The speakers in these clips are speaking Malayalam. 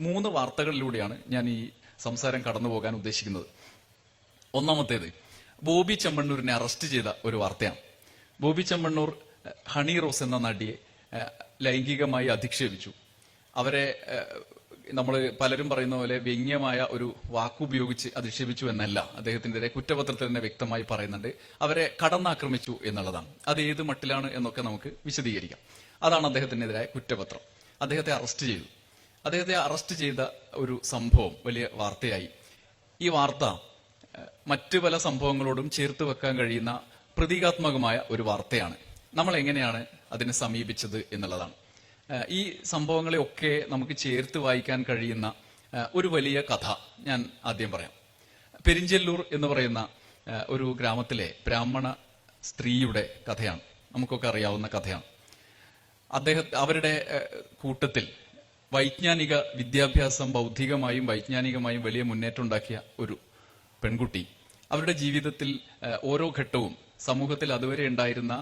മൂന്ന് വാർത്തകളിലൂടെയാണ് ഞാൻ ഈ സംസാരം കടന്നു പോകാൻ ഉദ്ദേശിക്കുന്നത്. ഒന്നാമത്തേത് ബോബി ചെമ്മണ്ണൂരിനെ അറസ്റ്റ് ചെയ്ത ഒരു വാർത്തയാണ്. ബോബി ചെമ്മണ്ണൂർ ഹണി റോസ് എന്ന നടിയെ ലൈംഗികമായി അധിക്ഷേപിച്ചു. അവരെ നമ്മൾ പലരും പറയുന്ന പോലെ വ്യംഗ്യമായ ഒരു വാക്കുപയോഗിച്ച് അധിക്ഷേപിച്ചു എന്നല്ല. അദ്ദേഹത്തിന്റെ കുറ്റപത്രത്തിൽ തന്നെ വ്യക്തമായി പറയുന്നുണ്ട്. അവരെ കടന്നാക്രമിച്ചു എന്നുള്ളതാണ്. അത് ഏത് മട്ടിലാണ് എന്നൊക്കെ നമുക്ക് വിശദീകരിക്കാം. അതാണ് അദ്ദേഹത്തിനെതിരായ കുറ്റപത്രം. അദ്ദേഹത്തെ അറസ്റ്റ് ചെയ്തു. അദ്ദേഹത്തെ അറസ്റ്റ് ചെയ്ത ഒരു സംഭവം വലിയ വാർത്തയായി. ഈ വാർത്ത മറ്റു പല സംഭവങ്ങളോടും ചേർത്ത് വെക്കാൻ കഴിയുന്ന പ്രതീകാത്മകമായ ഒരു വാർത്തയാണ്. നമ്മൾ എങ്ങനെയാണ് അതിനെ സമീപിച്ചത് എന്നുള്ളതാണ്. ഈ സംഭവങ്ങളെ ഒക്കെ നമുക്ക് ചേർത്ത് വായിക്കാൻ കഴിയുന്ന ഒരു വലിയ കഥ ഞാൻ ആദ്യം പറയാം. പെരിഞ്ചെല്ലൂർ എന്ന് പറയുന്ന ഒരു ഗ്രാമത്തിലെ ബ്രാഹ്മണ സ്ത്രീയുടെ കഥയാണ്. നമുക്കൊക്കെ അറിയാവുന്ന കഥയാണ്. അദ്ദേഹം അവരുടെ കൂട്ടത്തിൽ വൈജ്ഞാനിക വിദ്യാഭ്യാസം ബൗദ്ധികമായും വൈജ്ഞാനികമായും വലിയ മുന്നേറ്റം ഉണ്ടാക്കിയ ഒരു പെൺകുട്ടി. അവരുടെ ജീവിതത്തിൽ ഓരോ ഘട്ടവും സമൂഹത്തിൽ അതുവരെ ഉണ്ടായിരുന്ന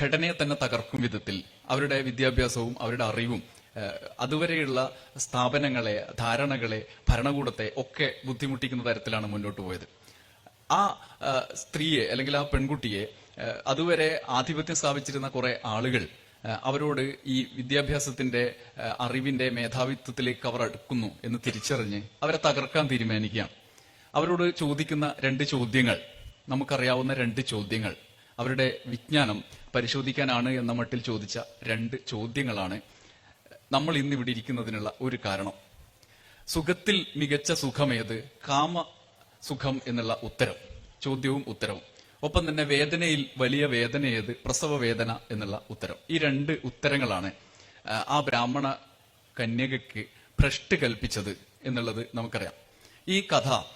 ഘടനയെ തന്നെ തകർക്കും വിധത്തിൽ അവരുടെ വിദ്യാഭ്യാസവും അവരുടെ അറിവും അതുവരെയുള്ള സ്ഥാപനങ്ങളെ ധാരണകളെ ഭരണകൂടത്തെ ഒക്കെ ബുദ്ധിമുട്ടിക്കുന്ന തരത്തിലാണ് മുന്നോട്ട് പോയത്. ആ സ്ത്രീയെ അല്ലെങ്കിൽ ആ പെൺകുട്ടിയെ അതുവരെ ആധിപത്യം സ്ഥാപിച്ചിരുന്ന കുറെ ആളുകൾ അവരോട് ഈ വിദ്യാഭ്യാസത്തിന്റെ അറിവിന്റെ മേധാവിത്വത്തിലേക്ക് അവർ അടുക്കുന്നു എന്ന് തിരിച്ചറിഞ്ഞ് അവരെ തകർക്കാൻ തീരുമാനിക്കാം അവരോട് ചോദിക്കുന്ന രണ്ട് ചോദ്യങ്ങൾ നമുക്കറിയാവുന്ന രണ്ട് ചോദ്യങ്ങൾ. അവരുടെ വിജ്ഞാനം പരിശോധിക്കാനാണ് എന്ന മട്ടിൽ ചോദിച്ച രണ്ട് ചോദ്യങ്ങളാണ് നമ്മൾ ഇന്ന് ഇവിടെ ഇരിക്കുന്നതിനുള്ള ഒരു കാരണം. സുഖത്തിൽ മികച്ച സുഖമേത് കാമ സുഖം എന്നുള്ള ഉത്തരം ചോദ്യവും ഉത്തരവും. ഒപ്പം തന്നെ വേദനയിൽ വലിയ വേദന ഏത്? പ്രസവ വേദന എന്നുള്ള ഉത്തരം. ഈ രണ്ട് ഉത്തരങ്ങളാണ് ആ, ബ്രാഹ്മണ കന്യകയ്ക്ക് ഭ്രഷ്ട് കൽപ്പിച്ചത് എന്നുള്ളത് നമുക്കറിയാം. ഈ കഥ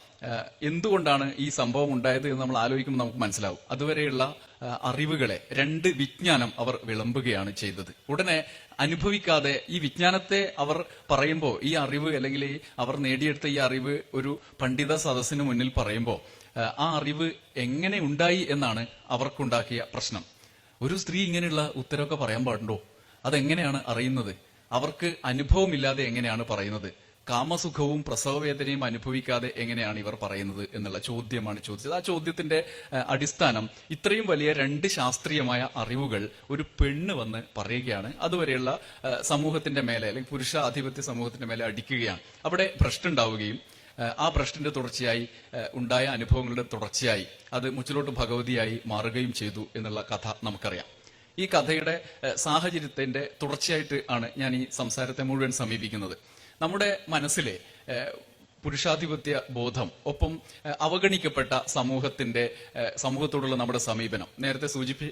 എന്തുകൊണ്ടാണ് ഈ സംഭവം ഉണ്ടായത് എന്ന് നമ്മൾ ആലോചിക്കുമ്പോൾ നമുക്ക് മനസ്സിലാവും. അതുവരെയുള്ള അറിവുകളെ രണ്ട് വിജ്ഞാനം അവർ വിളമ്പുകയാണ് ചെയ്തത്. ഉടനെ അനുഭവിക്കാതെ ഈ വിജ്ഞാനത്തെ അവർ പറയുമ്പോൾ ഈ അറിവ് അല്ലെങ്കിൽ അവർ നേടിയെടുത്ത ഈ അറിവ് ഒരു പണ്ഡിത സദസ്സിന് മുന്നിൽ പറയുമ്പോൾ ആ അറിവ് എങ്ങനെ ഉണ്ടായി എന്നാണ് അവർക്കുണ്ടാക്കിയ പ്രശ്നം. ഒരു സ്ത്രീ ഇങ്ങനെയുള്ള ഉത്തരവൊക്കെ പറയാൻ പാടുണ്ടോ? അതെങ്ങനെയാണ് അറിയുന്നത്? അവർക്ക് അനുഭവമില്ലാതെ എങ്ങനെയാണ് പറയുന്നത്? കാമസുഖവും പ്രസവവേദനയും അനുഭവിക്കാതെ എങ്ങനെയാണ് ഇവർ പറയുന്നത് എന്നുള്ള ചോദ്യമാണ് ചോദിച്ചത്. ആ ചോദ്യത്തിന്റെ അടിസ്ഥാനം ഇത്രയും വലിയ രണ്ട് ശാസ്ത്രീയമായ അറിവുകൾ ഒരു പെണ്ണ് വന്ന് പറയുകയാണ്. അതുവരെയുള്ള സമൂഹത്തിന്റെ മേലെ അല്ലെങ്കിൽ പുരുഷ ആധിപത്യ സമൂഹത്തിന്റെ മേലെ അടിക്കുകയാണ്. അവിടെ ഭ്രഷ്ടുണ്ടാവുകയും ആ, ഭ്രഷ്ടിന്റെ തുടർച്ചയായി ഉണ്ടായ അനുഭവങ്ങളുടെ തുടർച്ചയായി അത് മുച്ചിലോട്ട് ഭഗവതിയായി മാറുകയും ചെയ്തു എന്നുള്ള കഥ നമുക്കറിയാം. ഈ കഥയുടെ സാഹചര്യത്തിന്റെ തുടർച്ചയായിട്ട് ആണ് ഞാൻ ഈ സംസാരത്തെ മുഴുവൻ സമീപിക്കുന്നത്. നമ്മുടെ മനസ്സിലെ പുരുഷാധിപത്യ ബോധം ഒപ്പം അവഗണിക്കപ്പെട്ട സമൂഹത്തിന്റെ സമൂഹത്തോടുള്ള നമ്മുടെ സമീപനം. നേരത്തെ സൂചിപ്പി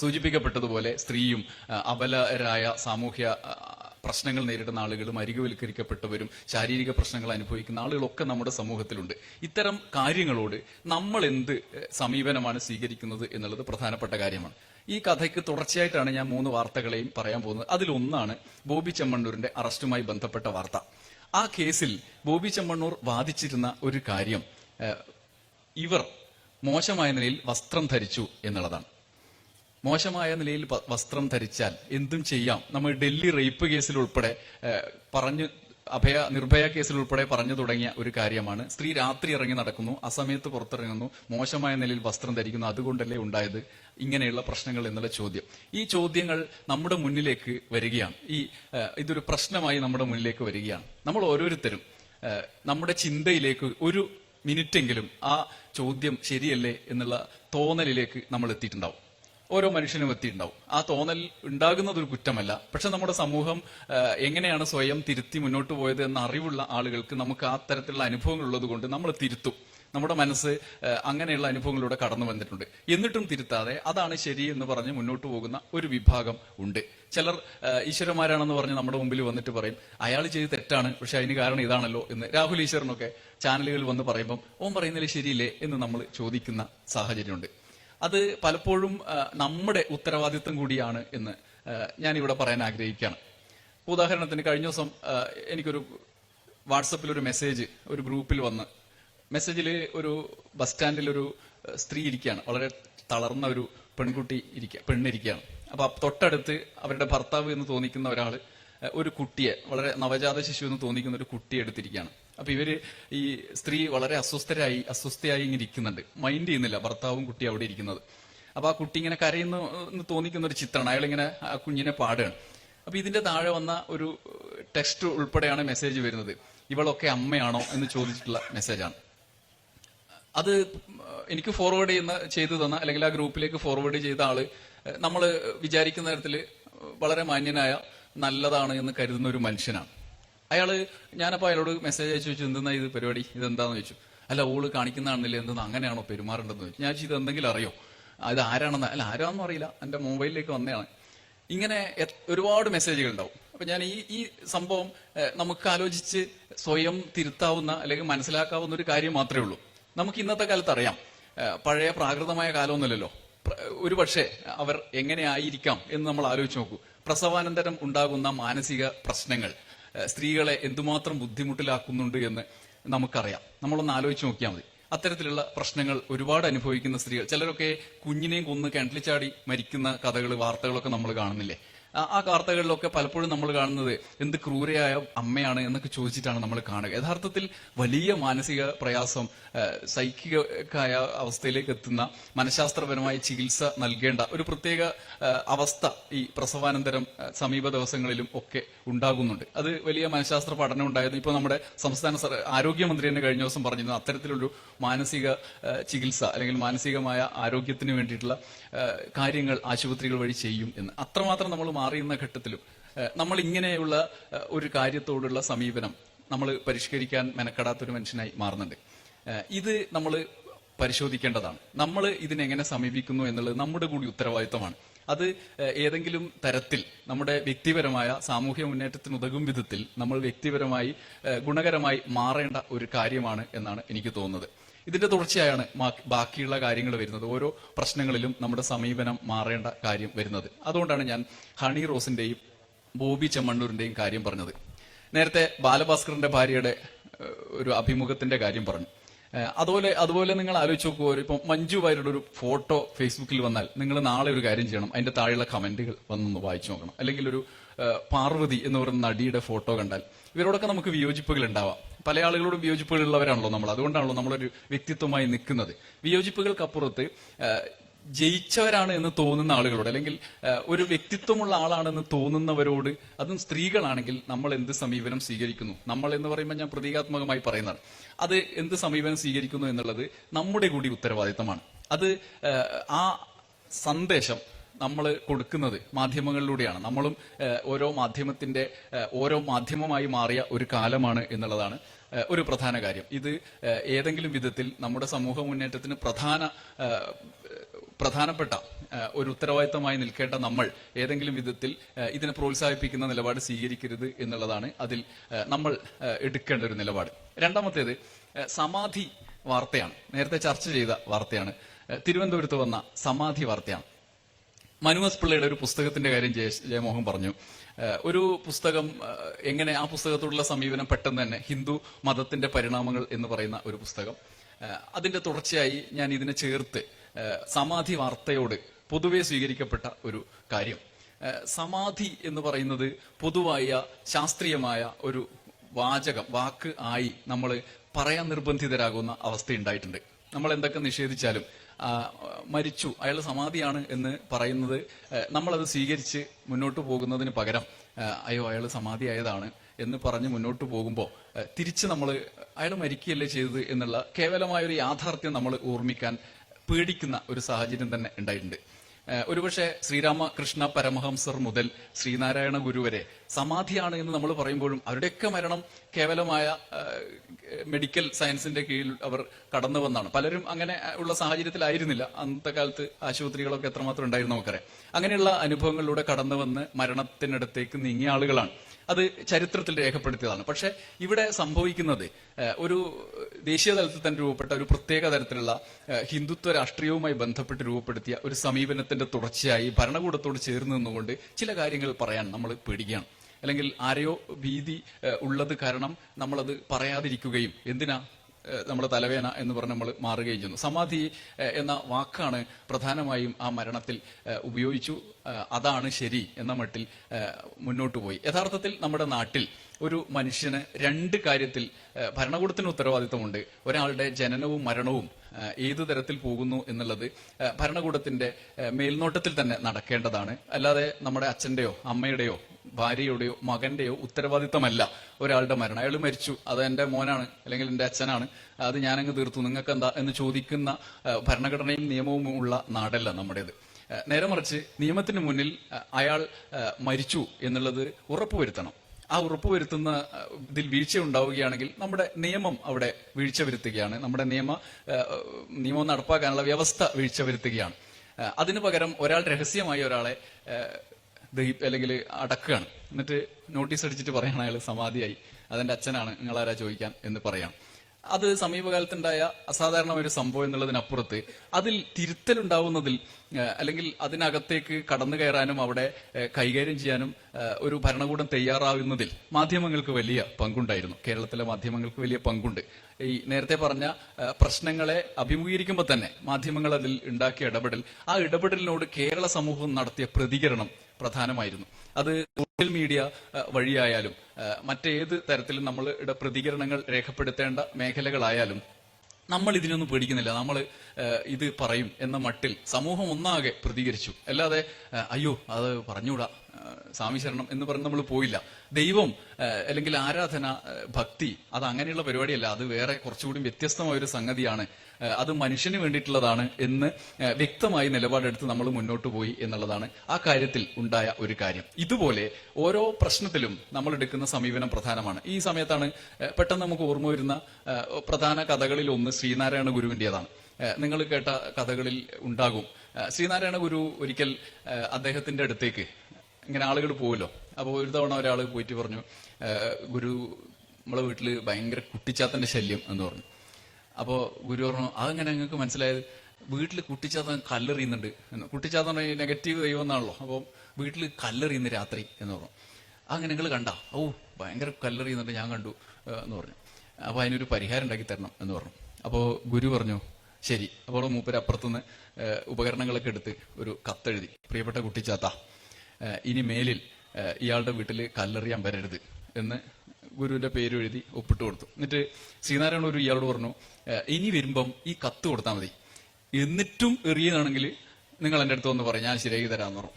സൂചിപ്പിക്കപ്പെട്ടതുപോലെ സ്ത്രീയും അബലരായ സാമൂഹ്യ പ്രശ്നങ്ങൾ നേരിടുന്ന ആളുകളും അരികുവൽക്കരിക്കപ്പെട്ടവരും ശാരീരിക പ്രശ്നങ്ങൾ അനുഭവിക്കുന്ന ആളുകളൊക്കെ നമ്മുടെ സമൂഹത്തിലുണ്ട്. ഇത്തരം കാര്യങ്ങളോട് നമ്മൾ എന്ത് സമീപനമാണ് സ്വീകരിക്കുന്നത് എന്നുള്ളത് പ്രധാനപ്പെട്ട കാര്യമാണ്. ഈ കഥയ്ക്ക് തുടർച്ചയായിട്ടാണ് ഞാൻ മൂന്ന് വാർത്തകളെയും പറയാൻ പോകുന്നത്. അതിലൊന്നാണ് ബോബി ചെമ്മണ്ണൂരിന്റെ അറസ്റ്റുമായി ബന്ധപ്പെട്ട വാർത്ത. ആ കേസിൽ ബോബി ചെമ്മണ്ണൂർ വാദിച്ചിരുന്ന ഒരു കാര്യം ഇവർ മോശമായ നിലയിൽ വസ്ത്രം ധരിച്ചു എന്നുള്ളതാണ്. മോശമായ നിലയിൽ വസ്ത്രം ധരിച്ചാൽ എന്തും ചെയ്യാം. നമ്മൾ ഡൽഹി റേപ്പ് കേസിൽ ഉൾപ്പെടെ പറഞ്ഞു അഭയ നിർഭയ കേസിൽ ഉൾപ്പെടെ പറഞ്ഞു തുടങ്ങിയ ഒരു കാര്യമാണ്. സ്ത്രീ രാത്രി ഇറങ്ങി നടക്കുന്നു അസമയത്ത് പുറത്തിറങ്ങുന്നു മോശമായ നിലയിൽ വസ്ത്രം ധരിക്കുന്നു അതുകൊണ്ടല്ലേ ഉണ്ടായത്? ഇങ്ങനെയുള്ള പ്രശ്നങ്ങൾ എന്നുള്ള ചോദ്യം. ഈ ചോദ്യങ്ങൾ നമ്മുടെ മുന്നിലേക്ക് വരികയാണ്. ഈ ഇതൊരു പ്രശ്നമായി നമ്മുടെ മുന്നിലേക്ക് വരികയാണ്. നമ്മൾ ഓരോരുത്തരും നമ്മുടെ ചിന്തയിലേക്ക് ഒരു മിനിറ്റെങ്കിലും ആ ചോദ്യം ശരിയല്ലേ എന്നുള്ള തോന്നലിലേക്ക് നമ്മൾ എത്തിയിട്ടുണ്ടാവും. ഓരോ മനുഷ്യനും എത്തിയിട്ടുണ്ടാവും ആ തോന്നൽ ഉണ്ടാകുന്നത് ഒരു കുറ്റമല്ല. പക്ഷെ നമ്മുടെ സമൂഹം എങ്ങനെയാണ് സ്വയം തിരുത്തി മുന്നോട്ട് പോയത് എന്ന അറിവുള്ള ആളുകൾക്ക് നമുക്ക് ആ തരത്തിലുള്ള അനുഭവങ്ങൾ ഉള്ളത് കൊണ്ട് നമ്മൾ തിരുത്തും. നമ്മുടെ മനസ്സ് അങ്ങനെയുള്ള അനുഭവങ്ങളിലൂടെ കടന്നു വന്നിട്ടുണ്ട്. എന്നിട്ടും തിരുത്താതെ അതാണ് ശരി എന്ന് പറഞ്ഞ് മുന്നോട്ട് പോകുന്ന ഒരു വിഭാഗം ഉണ്ട്. ചിലർ ഈശ്വരന്മാരാണെന്ന് പറഞ്ഞ് നമ്മുടെ മുമ്പിൽ വന്നിട്ട് പറയും അയാൾ ചെയ്ത് തെറ്റാണ് പക്ഷെ അതിന് കാരണം ഇതാണല്ലോ എന്ന്. രാഹുൽ ഈശ്വരനൊക്കെ ചാനലുകളിൽ വന്ന് പറയുമ്പം ഓം പറയുന്നതിൽ ശരിയില്ലേ? എന്ന് നമ്മൾ ചോദിക്കുന്ന സാഹചര്യമുണ്ട്. അത് പലപ്പോഴും നമ്മുടെ ഉത്തരവാദിത്വം കൂടിയാണ് എന്ന് ഞാൻ ഇവിടെ പറയാൻ ആഗ്രഹിക്കുകയാണ്. ഉദാഹരണത്തിന് കഴിഞ്ഞ ദിവസം എനിക്കൊരു വാട്സപ്പിൽ ഒരു മെസ്സേജ് ഒരു ഗ്രൂപ്പിൽ വന്ന് മെസ്സേജിൽ ഒരു ബസ് സ്റ്റാൻഡിൽ ഒരു സ്ത്രീ ഇരിക്കുകയാണ്. വളരെ തളർന്ന ഒരു പെൺകുട്ടി ഇരിക്കുക പെണ്ണിരിക്കുകയാണ്. അപ്പ തൊട്ടടുത്ത് അവരുടെ ഭർത്താവ് എന്ന് തോന്നിക്കുന്ന ഒരാൾ ഒരു കുട്ടിയെ വളരെ നവജാത ശിശു എന്ന് തോന്നിക്കുന്ന ഒരു കുട്ടിയെ എടുത്തിരിക്കുകയാണ്. അപ്പൊ ഇവർ ഈ സ്ത്രീ വളരെ അസ്വസ്ഥരായി അസ്വസ്ഥയായി ഇങ്ങനെ ഇരിക്കുന്നുണ്ട്. മൈൻഡ് ചെയ്യുന്നില്ല. ഭർത്താവും കുട്ടി അവിടെ ഇരിക്കുന്നത്. അപ്പൊ ആ കുട്ടി ഇങ്ങനെ കരയുന്നു എന്ന് തോന്നിക്കുന്ന ഒരു ചിത്രമാണ്. അയാൾ ഇങ്ങനെ ആ കുഞ്ഞിനെ പാടുകയാണ്. അപ്പൊ ഇതിന്റെ താഴെ വന്ന ഒരു ടെക്സ്റ്റ് ഉൾപ്പെടെയാണ് മെസ്സേജ് വരുന്നത്. ഇവളൊക്കെ അമ്മയാണോ എന്ന് ചോദിച്ചിട്ടുള്ള മെസ്സേജാണ് അത് എനിക്ക് ഫോർവേഡ് ചെയ്യുന്ന ചെയ്തു തന്ന അല്ലെങ്കിൽ ആ ഗ്രൂപ്പിലേക്ക് ഫോർവേഡ് ചെയ്ത ആൾ നമ്മൾ വിചാരിക്കുന്ന തരത്തിൽ വളരെ മാന്യനായ നല്ലതാണ് എന്ന് കരുതുന്ന ഒരു മനുഷ്യനാണ്. അയാൾ ഞാനപ്പോ അയാളോട് മെസ്സേജ് അയച്ചു വെച്ചു എന്തെന്നാ ഇത് പരിപാടി? ഇതെന്താന്ന് ചോദിച്ചു. അല്ല ഓൾ കാണിക്കുന്നതാണെന്നില്ല എന്തെന്ന്? അങ്ങനെയാണോ പെരുമാറേണ്ടതെന്ന് ചോദിച്ചു. ഞാൻ ചോദിച്ചു, ഇത് എന്തെങ്കിലും അറിയോ? അത് ആരാണെന്ന്? അല്ല ആരാന്നും അറിയില്ല. എന്റെ മൊബൈലിലേക്ക് വന്നതാണ്. ഇങ്ങനെ ഒരുപാട് മെസ്സേജുകൾ ഉണ്ടാവും. അപ്പൊ ഞാൻ ഈ ഈ സംഭവം നമുക്ക് ആലോചിച്ച് സ്വയം തിരുത്താവുന്ന അല്ലെങ്കിൽ മനസ്സിലാക്കാവുന്ന ഒരു കാര്യം മാത്രമേ ഉള്ളൂ. നമുക്ക് ഇന്നത്തെ കാലത്ത് അറിയാം. പഴയ പ്രാകൃതമായ കാലമൊന്നുമല്ലല്ലോ. ഒരു പക്ഷേ അവർ എങ്ങനെ ആയിരിക്കാം എന്ന് നമ്മൾ ആലോചിച്ച് നോക്കൂ. പ്രസവാനന്തരം ഉണ്ടാകുന്ന മാനസിക പ്രശ്നങ്ങൾ. സ്ത്രീകളെ എന്തുമാത്രം ബുദ്ധിമുട്ടിലാക്കുന്നുണ്ട് എന്ന് നമുക്കറിയാം. നമ്മളൊന്ന് ആലോചിച്ച് നോക്കിയാൽ മതി. അത്തരത്തിലുള്ള പ്രശ്നങ്ങൾ ഒരുപാട് അനുഭവിക്കുന്ന സ്ത്രീകൾ ചിലരൊക്കെ കുഞ്ഞിനെയും കൊന്ന് കിണറ്റിൽ ചാടി മരിക്കുന്ന കഥകൾ വാർത്തകളൊക്കെ നമ്മൾ കാണുന്നില്ലേ? ആ- വാർത്തകളിലൊക്കെ പലപ്പോഴും നമ്മൾ കാണുന്നത് എന്ത് ക്രൂരയായ അമ്മയാണ് എന്നൊക്കെ ചോദിച്ചിട്ടാണ് നമ്മൾ കാണുക. യഥാർത്ഥത്തിൽ വലിയ മാനസിക പ്രയാസം സൈക്കികമായ അവസ്ഥയിലേക്ക് എത്തുന്ന മനഃശാസ്ത്രപരമായ ചികിത്സ നൽകേണ്ട ഒരു പ്രത്യേക അവസ്ഥ ഈ പ്രസവാനന്തരം സമീപ ദിവസങ്ങളിലും ഒക്കെ ഉണ്ടാകുന്നുണ്ട്. അത് വലിയ മനഃശാസ്ത്ര പഠനം ഉണ്ടായിരുന്നു. ഇപ്പോൾ നമ്മുടെ സംസ്ഥാന ആരോഗ്യമന്ത്രി തന്നെ കഴിഞ്ഞ ദിവസം പറഞ്ഞിരുന്നു അത്തരത്തിലൊരു മാനസിക ചികിത്സ അല്ലെങ്കിൽ മാനസികമായ ആരോഗ്യത്തിന് വേണ്ടിയിട്ടുള്ള കാര്യങ്ങൾ ആശുപത്രികൾ വഴി ചെയ്യും എന്ന്. അത്രമാത്രം നമ്മൾ മാറിയുന്ന ഘട്ടത്തിലും നമ്മൾ ഇങ്ങനെയുള്ള ഒരു കാര്യത്തോടുള്ള സമീപനം നമ്മൾ പരിഷ്കരിക്കാൻ മെനക്കെടാത്തൊരു മനുഷ്യനായി മാറുന്നുണ്ട്. ഇത് നമ്മൾ പരിശോധിക്കേണ്ടതാണ്. നമ്മൾ ഇതിനെങ്ങനെ സമീപിക്കുന്നു എന്നുള്ളത് നമ്മുടെ കൂടി ഉത്തരവാദിത്തമാണ് അത് ഏതെങ്കിലും തരത്തിൽ നമ്മുടെ വ്യക്തിപരമായ സാമൂഹ്യ മുന്നേറ്റത്തിന് ഉതകും വിധത്തിൽ നമ്മൾ വ്യക്തിപരമായി ഗുണകരമായി മാറേണ്ട ഒരു കാര്യമാണ് എന്നാണ് എനിക്ക് തോന്നുന്നത്. ഇതിന്റെ തുടർച്ചയായാണ് ബാക്കിയുള്ള കാര്യങ്ങൾ വരുന്നത്. ഓരോ പ്രശ്നങ്ങളിലും നമ്മുടെ സമീപനം മാറേണ്ട കാര്യം വരുന്നത്. അതുകൊണ്ടാണ് ഞാൻ ഹണി റോസിന്റെയും ബോബി ചെമ്മണ്ണൂരിന്റെയും കാര്യം പറഞ്ഞത്. നേരത്തെ ബാലഭാസ്കറിന്റെ ഭാര്യയുടെ ഒരു അഭിമുഖത്തിന്റെ കാര്യം പറഞ്ഞു. അതുപോലെ അതുപോലെ നിങ്ങൾ ആലോചിച്ച് നോക്കുമോ ഇപ്പൊ മഞ്ജു വാര്യരുടെ ഒരു ഫോട്ടോ ഫേസ്ബുക്കിൽ വന്നാൽ നിങ്ങൾ നാളെ ഒരു കാര്യം ചെയ്യണം. അതിന്റെ താഴെയുള്ള കമന്റുകൾ വന്നൊന്ന് വായിച്ചു നോക്കണം. അല്ലെങ്കിൽ ഒരു പാർവതി എന്ന് പറയുന്ന നടിയുടെ ഫോട്ടോ കണ്ടാൽ ഇവരോടൊക്കെ നമുക്ക് വിയോജിപ്പുകൾ ഉണ്ടാവാം. പല ആളുകളോടും വിയോജിപ്പുകളുള്ളവരാണല്ലോ നമ്മൾ. അതുകൊണ്ടാണല്ലോ നമ്മളൊരു വ്യക്തിത്വമായി നിൽക്കുന്നത്. വിയോജിപ്പുകൾക്കപ്പുറത്ത് ജയിച്ചവരാണ് എന്ന് തോന്നുന്ന ആളുകളോട് അല്ലെങ്കിൽ ഒരു വ്യക്തിത്വമുള്ള ആളാണെന്ന് തോന്നുന്നവരോട് അതും സ്ത്രീകളാണെങ്കിൽ നമ്മൾ എന്ത് സമീപനം സ്വീകരിക്കുന്നു? നമ്മൾ എന്ന് പറയുമ്പോൾ ഞാൻ പ്രതീകാത്മകമായി പറയുന്നതാണ്. അത് എന്ത് സമീപനം സ്വീകരിക്കുന്നു എന്നുള്ളത് നമ്മുടെ കൂടി ഉത്തരവാദിത്തമാണ്. അത് ആ സന്ദേശം നമ്മൾ കൊടുക്കുന്നത് മാധ്യമങ്ങളിലൂടെയാണ്. നമ്മളും ഓരോ മാധ്യമത്തിന്റെ ഓരോ മാധ്യമമായി മാറിയ ഒരു കാലമാണ് എന്നുള്ളതാണ് ഒരു പ്രധാന കാര്യം. ഇത് ഏതെങ്കിലും വിധത്തിൽ നമ്മുടെ സമൂഹ മുന്നേറ്റത്തിന് പ്രധാന പ്രധാനപ്പെട്ട ഒരു ഉത്തരവാദിത്തമായി നിൽക്കേണ്ട നമ്മൾ ഏതെങ്കിലും വിധത്തിൽ ഇതിനെ പ്രോത്സാഹിപ്പിക്കുന്ന നിലപാട് സ്വീകരിക്കരുത് എന്നുള്ളതാണ് അതിൽ നമ്മൾ എടുക്കേണ്ട ഒരു നിലപാട്. രണ്ടാമത്തേത് സമാധി വാർത്തയാണ്. നേരത്തെ ചർച്ച ചെയ്ത വാർത്തയാണ്. തിരുവനന്തപുരത്ത് വന്ന സമാധി വാർത്തയാണ്. മനുവസ് പിള്ളയുടെ ഒരു പുസ്തകത്തിന്റെ കാര്യം ജയ ജയമോഹൻ പറഞ്ഞു. ഒരു പുസ്തകം എങ്ങനെ ആ പുസ്തകത്തോടുള്ള സമീപനം പെട്ടെന്ന് തന്നെ ഹിന്ദു മതത്തിന്റെ പരിണാമങ്ങൾ എന്ന് പറയുന്ന ഒരു പുസ്തകം. അതിന്റെ തുടർച്ചയായി ഞാൻ ഇതിനെ ചേർത്ത് സമാധി വാർത്തയോട് പൊതുവെ സ്വീകരിക്കപ്പെട്ട ഒരു കാര്യം. സമാധി എന്ന് പറയുന്നത് പൊതുവായ ശാസ്ത്രീയമായ ഒരു വാചകം വാക്ക് ആയി നമ്മൾ പറയാൻ നിർബന്ധിതരാകുന്ന അവസ്ഥ ഉണ്ടായിട്ടുണ്ട്. നമ്മൾ എന്തൊക്കെ നിഷേധിച്ചാലും മരിച്ചു. അയാൾ സമാധിയാണ് എന്ന് പറയുന്നത്. നമ്മളത് സ്വീകരിച്ച് മുന്നോട്ട് പോകുന്നതിന് പകരം അയ്യോ അയാൾ സമാധിയായതാണ് എന്ന് പറഞ്ഞ് മുന്നോട്ട് പോകുമ്പോൾ തിരിച്ച് നമ്മൾ അയാൾ മരിക്കുകയല്ലേ ചെയ്തത് എന്നുള്ള കേവലമായ ഒരു യാഥാർത്ഥ്യം നമ്മൾ ഓർമ്മിക്കാൻ പേടിക്കുന്ന ഒരു സാഹചര്യം തന്നെ ഉണ്ടായിട്ടുണ്ട്. ഒരുപക്ഷെ ശ്രീരാമകൃഷ്ണ പരമഹംസർ മുതൽ ശ്രീനാരായണ ഗുരു വരെ സമാധിയാണ് എന്ന് നമ്മൾ പറയുമ്പോഴും അവരുടെയൊക്കെ മരണം കേവലമായ മെഡിക്കൽ സയൻസിന്റെ കീഴിൽ അവർ കടന്നു വന്നാണ്. പലരും അങ്ങനെ ഉള്ള സാഹചര്യത്തിലായിരുന്നില്ല. അന്നത്തെ കാലത്ത് ആശുപത്രികളൊക്കെ എത്രമാത്രം ഉണ്ടായിരുന്നു നമുക്കറിയാം. അങ്ങനെയുള്ള അനുഭവങ്ങളിലൂടെ കടന്നു വന്ന് മരണത്തിനടുത്തേക്ക് നീങ്ങിയ ആളുകളാണ്. അത് ചരിത്രത്തിൽ രേഖപ്പെടുത്തിയതാണ്. പക്ഷെ ഇവിടെ സംഭവിക്കുന്നത് ഒരു ദേശീയ തലത്തിൽ തന്നെ രൂപപ്പെട്ട ഒരു പ്രത്യേക തരത്തിലുള്ള ഹിന്ദുത്വ രാഷ്ട്രീയവുമായി ബന്ധപ്പെട്ട് രൂപപ്പെടുത്തിയ ഒരു സമീപനത്തിന്റെ തുടർച്ചയായി ഭരണകൂടത്തോട് ചേർന്ന് നിന്നുകൊണ്ട് ചില കാര്യങ്ങൾ പറയാൻ നമ്മൾ പേടിക്കുകയാണ്. അല്ലെങ്കിൽ ആരെയോ ഭീതി ഉള്ളത് കാരണം നമ്മളത് പറയാതിരിക്കുകയും എന്തിനാ നമ്മുടെ തലവേന എന്ന് പറഞ്ഞ് നമ്മൾ മാറുകയും ചെയ്യുന്നു. സമാധി എന്ന വാക്കാണ് പ്രധാനമായും ആ മരണത്തിൽ ഉപയോഗിച്ചു. അതാണ് ശരി എന്ന മട്ടിൽ മുന്നോട്ട് പോയി. യഥാർത്ഥത്തിൽ നമ്മുടെ നാട്ടിൽ ഒരു മനുഷ്യന് രണ്ട് കാര്യത്തിൽ ഭരണകൂടത്തിന് ഉത്തരവാദിത്തമുണ്ട്. ഒരാളുടെ ജനനവും മരണവും ഏതു തരത്തിൽ പോകുന്നു എന്നുള്ളത് ഭരണകൂടത്തിന്റെ മേൽനോട്ടത്തിൽ തന്നെ നടക്കേണ്ടതാണ്. അല്ലാതെ നമ്മുടെ അച്ഛന്റെയോ അമ്മയുടെയോ ഭാര്യയുടെയോ മകന്റെയോ ഉത്തരവാദിത്തമല്ല ഒരാളുടെ മരണം. അയാൾ മരിച്ചു. അത് എന്റെ മോനാണ് അല്ലെങ്കിൽ എന്റെ അച്ഛനാണ്. അത് ഞാനങ്ങ് തീർത്തു. നിങ്ങൾക്ക് എന്താ എന്ന് ചോദിക്കുന്ന ഭരണഘടനയും നിയമവും ഉള്ള നാടല്ല നമ്മുടേത്. നേരെ മറിച്ച് നിയമത്തിന് മുന്നിൽ അയാൾ മരിച്ചു എന്നുള്ളത് ഉറപ്പുവരുത്തണം. ആ ഉറപ്പുവരുത്തുന്ന വരുത്തുന്ന ഇതിൽ വീഴ്ച ഉണ്ടാവുകയാണെങ്കിൽ നമ്മുടെ നിയമം അവിടെ വീഴ്ച വരുത്തുകയാണ്. നമ്മുടെ നിയമ നിയമം നടപ്പാക്കാനുള്ള വ്യവസ്ഥ വീഴ്ച വരുത്തുകയാണ്. അതിനു പകരം ഒരാൾ രഹസ്യമായി ഒരാളെ ഏഹ്, ദഹി- അല്ലെങ്കിൽ അടക്കുകയാണ്. എന്നിട്ട് നോട്ടീസ് അടിച്ചിട്ട് പറയണം അയാൾ സമാധിയായി. അതെന്റെ അച്ഛനാണ് നിങ്ങൾ ആരാ ചോദിക്കാൻ എന്ന് പറയാം അത് സമീപകാലത്തുണ്ടായ അസാധാരണമായ ഒരു സംഭവം എന്നുള്ളതിനപ്പുറത്ത് അതിൽ തിരുത്തലുണ്ടാവുന്നതിൽ അല്ലെങ്കിൽ അതിനകത്തേക്ക് കടന്നു കയറാനും അവിടെ കൈകാര്യം ചെയ്യാനും ഒരു ഭരണകൂടം തയ്യാറാവുന്നതിൽ മാധ്യമങ്ങൾക്ക് വലിയ പങ്കുണ്ടായിരുന്നു. കേരളത്തിലെ മാധ്യമങ്ങൾക്ക് വലിയ പങ്കുണ്ട്. ഈ നേരത്തെ പറഞ്ഞ പ്രശ്നങ്ങളെ അഭിമുഖീകരിക്കുമ്പോൾ തന്നെ മാധ്യമങ്ങൾ അതിൽ ഉണ്ടാക്കിയ ഇടപെടൽ ആ ഇടപെടലിനോട് കേരള സമൂഹം നടത്തിയ പ്രതികരണം പ്രധാനമായിരുന്നു. അത് സോഷ്യൽ മീഡിയ വഴിയായാലും മറ്റേത് തരത്തിലും നമ്മളുടെ പ്രതികരണങ്ങൾ രേഖപ്പെടുത്തേണ്ട മേഖലകളായാലും നമ്മൾ ഇതിനൊന്നും പേടിക്കുന്നില്ല. നമ്മൾ ഇത് പറയും എന്ന മട്ടിൽ സമൂഹം ഒന്നാകെ പ്രതികരിച്ചു. അല്ലാതെ അയ്യോ അത് പറഞ്ഞുകൂടാ. സ്വാമി ശരണം എന്ന് പറഞ്ഞ് നമ്മൾ പോയില്ല. ദൈവം അല്ലെങ്കിൽ ആരാധന ഭക്തി അത് അങ്ങനെയുള്ള പരിപാടിയല്ല. അത് വേറെ കുറച്ചുകൂടി വ്യത്യസ്തമായ ഒരു സംഗതിയാണ് അത് മനുഷ്യന് വേണ്ടിയിട്ടുള്ളതാണ് എന്ന് വ്യക്തമായി നിലപാടെടുത്ത് നമ്മൾ മുന്നോട്ട് പോയി എന്നുള്ളതാണ് ആ കാര്യത്തിൽ ഉണ്ടായ ഒരു കാര്യം. ഇതുപോലെ ഓരോ പ്രശ്നത്തിലും നമ്മൾ എടുക്കുന്ന സമീപനം പ്രധാനമാണ്. ഈ സമയത്താണ് പെട്ടെന്ന് നമുക്ക് ഓർമ്മ വരുന്ന പ്രധാന കഥകളിൽ ഒന്ന് ശ്രീനാരായണ ഗുരുവിന്റെതാണ് നിങ്ങൾ കേട്ട കഥകളിൽ ഉണ്ടാകും. ശ്രീനാരായണ ഗുരു ഒരിക്കൽ അദ്ദേഹത്തിന്റെ അടുത്തേക്ക് ഇങ്ങനെ ആളുകൾ പോകുമല്ലോ അപ്പോൾ ഒരു തവണ ഒരാൾ പോയിട്ട് പറഞ്ഞു ഗുരു നമ്മളെ വീട്ടിൽ ഭയങ്കര കുട്ടിച്ചാത്തന്റെ ശല്യം എന്ന് പറഞ്ഞു. അപ്പോൾ ഗുരു പറഞ്ഞു അതെങ്ങനെ നിങ്ങൾക്ക് മനസ്സിലായത്? വീട്ടിൽ കുട്ടിച്ചാത്തൻ കല്ലെറിയുന്നുണ്ട് എന്ന്. കുട്ടിച്ചാത്തൻ നെഗറ്റീവ് ദൈവം എന്നാണല്ലോ അപ്പോൾ വീട്ടിൽ കല്ലെറിയുന്നു രാത്രി എന്ന് പറഞ്ഞു. അങ്ങനെ നിങ്ങൾ കണ്ട? ഓ ഭയങ്കര കല്ലെറിയുന്നുണ്ട് ഞാൻ കണ്ടു എന്ന് പറഞ്ഞു. അപ്പോൾ അതിനൊരു പരിഹാരം ഉണ്ടാക്കി തരണം എന്ന് പറഞ്ഞു. അപ്പോൾ ഗുരു പറഞ്ഞു ശരി. അപ്പോൾ മൂപ്പര് അപ്പുറത്തുനിന്ന് ഉപകരണങ്ങളൊക്കെ എടുത്ത് ഒരു കത്തെഴുതി. പ്രിയപ്പെട്ട കുട്ടിച്ചാത്ത ഇനി മേലിൽ ഇയാളുടെ വീട്ടിൽ കല്ലെറിയാൻ വരരുത് എന്ന് ഗുരുവിന്റെ പേര് എഴുതി ഒപ്പിട്ട് കൊടുത്തു. എന്നിട്ട് ശ്രീനാരായണ ഗുരു ഇയാളോട് പറഞ്ഞു ഇനി വരുമ്പം ഈ കത്ത് കൊടുത്താൽ മതി. എന്നിട്ടും എറിയുകയാണെങ്കിൽ നിങ്ങൾ എന്റെ അടുത്ത് ഒന്ന് പറയും ഞാൻ ശരിയാക്കി തരാമെന്ന് പറഞ്ഞു.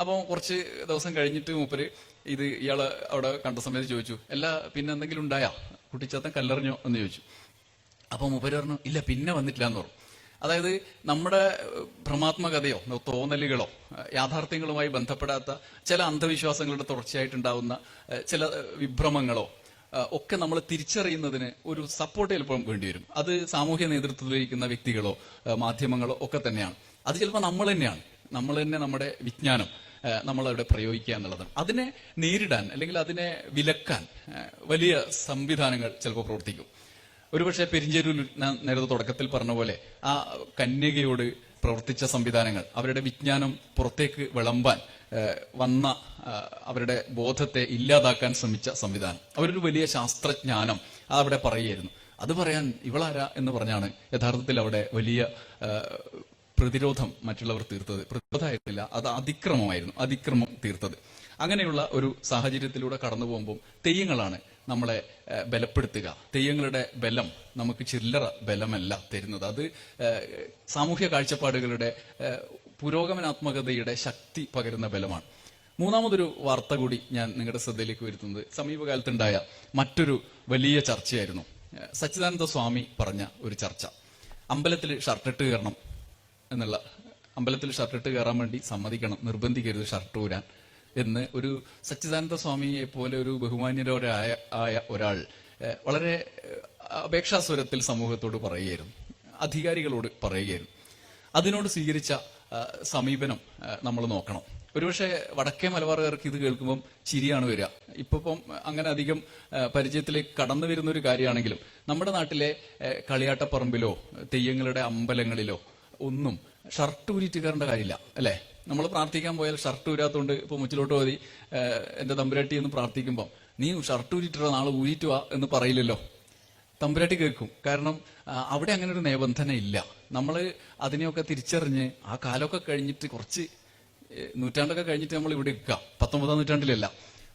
അപ്പോൾ കുറച്ച് ദിവസം കഴിഞ്ഞിട്ട് മൂപ്പര് ഇത് ഇയാൾ അവിടെ കണ്ട സമയത്ത് ചോദിച്ചു അല്ല പിന്നെ എന്തെങ്കിലും ഉണ്ടായാ? കുട്ടിച്ചാത്തൻ കല്ലെറിഞ്ഞോ? എന്ന് ചോദിച്ചു. അപ്പോൾ മൂപ്പര് പറഞ്ഞു ഇല്ല പിന്നെ വന്നിട്ടില്ല എന്ന് പറഞ്ഞു. അതായത് നമ്മുടെ ഭ്രമാത്മകതയോ തോന്നലുകളോ യാഥാർത്ഥ്യങ്ങളുമായി ബന്ധപ്പെടാത്ത ചില അന്ധവിശ്വാസങ്ങളുടെ തുടർച്ചയായിട്ടുണ്ടാവുന്ന ചില വിഭ്രമങ്ങളോ ഒക്കെ നമ്മൾ തിരിച്ചറിയുന്നതിന് ഒരു സപ്പോർട്ട് ചിലപ്പോൾ വേണ്ടി വരും അത് സാമൂഹ്യ നേതൃത്വത്തിലിരിക്കുന്ന വ്യക്തികളോ മാധ്യമങ്ങളോ ഒക്കെ തന്നെയാണ്. അത് ചിലപ്പോൾ നമ്മൾ തന്നെയാണ്. നമ്മൾ തന്നെ നമ്മുടെ വിജ്ഞാനം നമ്മൾ അവിടെ പ്രയോഗിക്കുക എന്നുള്ളതാണ്. അതിനെ നേരിടാൻ അല്ലെങ്കിൽ അതിനെ വിലക്കാൻ വലിയ സംവിധാനങ്ങൾ ചിലപ്പോൾ പ്രവർത്തിക്കും. ഒരുപക്ഷെ പെരിഞ്ചേരൂർ നേരത്തെ തുടക്കത്തിൽ പറഞ്ഞ പോലെ ആ കന്യകയോട് പ്രവർത്തിച്ച സംവിധാനങ്ങൾ അവരുടെ വിജ്ഞാനം പുറത്തേക്ക് വിളമ്പാൻ വന്ന അവരുടെ ബോധത്തെ ഇല്ലാതാക്കാൻ ശ്രമിച്ച സംവിധാനം. അവരൊരു വലിയ ശാസ്ത്രജ്ഞാനം അവിടെ പറയുകയായിരുന്നു. അത് പറയാൻ ഇവളാരാ എന്ന് പറഞ്ഞാണ് യഥാർത്ഥത്തിൽ അവിടെ വലിയ പ്രതിരോധം മറ്റുള്ളവർ തീർത്തത്. പ്രതിരോധമായിരുന്നില്ല അത് അതിക്രമമായിരുന്നു അതിക്രമം തീർത്തത്. അങ്ങനെയുള്ള ഒരു സാഹചര്യത്തിലൂടെ കടന്നു പോകുമ്പോൾ തെയ്യങ്ങളാണ് നമ്മളെ ബലപ്പെടുത്തുക. തെയ്യങ്ങളുടെ ബലം നമുക്ക് ചില്ലറ ബലമല്ല തരുന്നത്. അത് സാമൂഹ്യ കാഴ്ചപ്പാടുകളുടെ പുരോഗമനാത്മകതയുടെ ശക്തി പകരുന്ന ബലമാണ്. മൂന്നാമതൊരു വാർത്ത കൂടി ഞാൻ നിങ്ങളുടെ ശ്രദ്ധയിലേക്ക് വരുത്തുന്നത്. സമീപകാലത്തുണ്ടായ മറ്റൊരു വലിയ ചർച്ചയായിരുന്നു. സച്ചിദാനന്ദ സ്വാമി പറഞ്ഞ ഒരു ചർച്ച. അമ്പലത്തിൽ ഷർട്ടിട്ട് കയറണം എന്നുള്ള അമ്പലത്തിൽ ഷർട്ടിട്ട് കയറാൻ വേണ്ടി സമ്മതിക്കണം നിർബന്ധിക്കരുത് ഷർട്ട് ഊരാൻ. എന്ന് ഒരു സച്ചിദാനന്ദ സ്വാമിയെ പോലെ ഒരു ബഹുമാന്യരായ ആയ ഒരാൾ വളരെ അപേക്ഷാസ്വരത്തിൽ സമൂഹത്തോട് പറയുകയായിരുന്നു. അധികാരികളോട് പറയുകയായിരുന്നു. അതിനോട് സ്വീകരിച്ച സമീപനം നമ്മൾ നോക്കണം. ഒരുപക്ഷെ വടക്കേ മലബാറുകാർക്ക് ഇത് കേൾക്കുമ്പം ചിരിയാണ് വരിക. ഇപ്പം അങ്ങനെ അധികം പരിചയത്തിലേക്ക് കടന്നു വരുന്ന ഒരു കാര്യമാണെങ്കിലും നമ്മുടെ നാട്ടിലെ കളിയാട്ടപ്പറമ്പിലോ തെയ്യങ്ങളുടെ അമ്പലങ്ങളിലോ ഒന്നും ഷർട്ട് കയറേണ്ട കാര്യമില്ല അല്ലേ? നമ്മൾ പ്രാർത്ഥിക്കാൻ പോയാൽ ഷർട്ട് ഊരാത്തോണ്ട് ഇപ്പൊ മുച്ചിലോട്ട് മതി എന്റെ തമ്പുരാട്ടി എന്ന് പ്രാർത്ഥിക്കുമ്പോൾ നീ ഷർട്ട് ഊരിട്ടുള്ള നാളെ ഊരിയിട്ട് വാ എന്ന് പറയില്ലല്ലോ. തമ്പുരാട്ടി കേൾക്കും. കാരണം അവിടെ അങ്ങനെ ഒരു നിബന്ധന ഇല്ല. നമ്മൾ അതിനെയൊക്കെ തിരിച്ചറിഞ്ഞ് ആ കാലമൊക്കെ കഴിഞ്ഞിട്ട് കുറച്ച് നൂറ്റാണ്ടൊക്കെ കഴിഞ്ഞിട്ട് നമ്മൾ ഇവിടെ എടുക്കുക പത്തൊമ്പതാം നൂറ്റാണ്ടിലല്ല.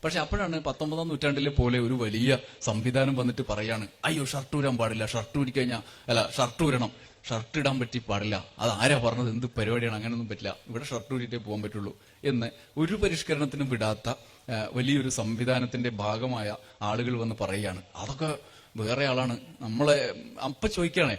പക്ഷെ അപ്പോഴാണ് പത്തൊമ്പതാം നൂറ്റാണ്ടിലെ പോലെ ഒരു വലിയ സംവിധാനം വന്നിട്ട് പറയാണ് അയ്യോ ഷർട്ട് ഊരാൻ പാടില്ല ഷർട്ട് ഊരിക്കഴിഞ്ഞാൽ അല്ല ഷർട്ട് ഊരണം. ഷർട്ട് ഇടാൻ പറ്റി പാടില്ല. അത് ആരാ പറഞ്ഞത്? എന്ത് പരിപാടിയാണ്? അങ്ങനെയൊന്നും പറ്റില്ല. ഇവിടെ ഷർട്ട് ഊരിയിട്ടേ പോകാൻ പറ്റുള്ളൂ എന്ന് ഒരു പരിഷ്കരണത്തിനും വിടാത്ത വലിയൊരു സംവിധാനത്തിന്റെ ഭാഗമായ ആളുകൾ വന്ന് പറയുകയാണ്. അതൊക്കെ വേറെ ആളാണ്. നമ്മളെ അപ്പ ചോദിക്കുകയാണേ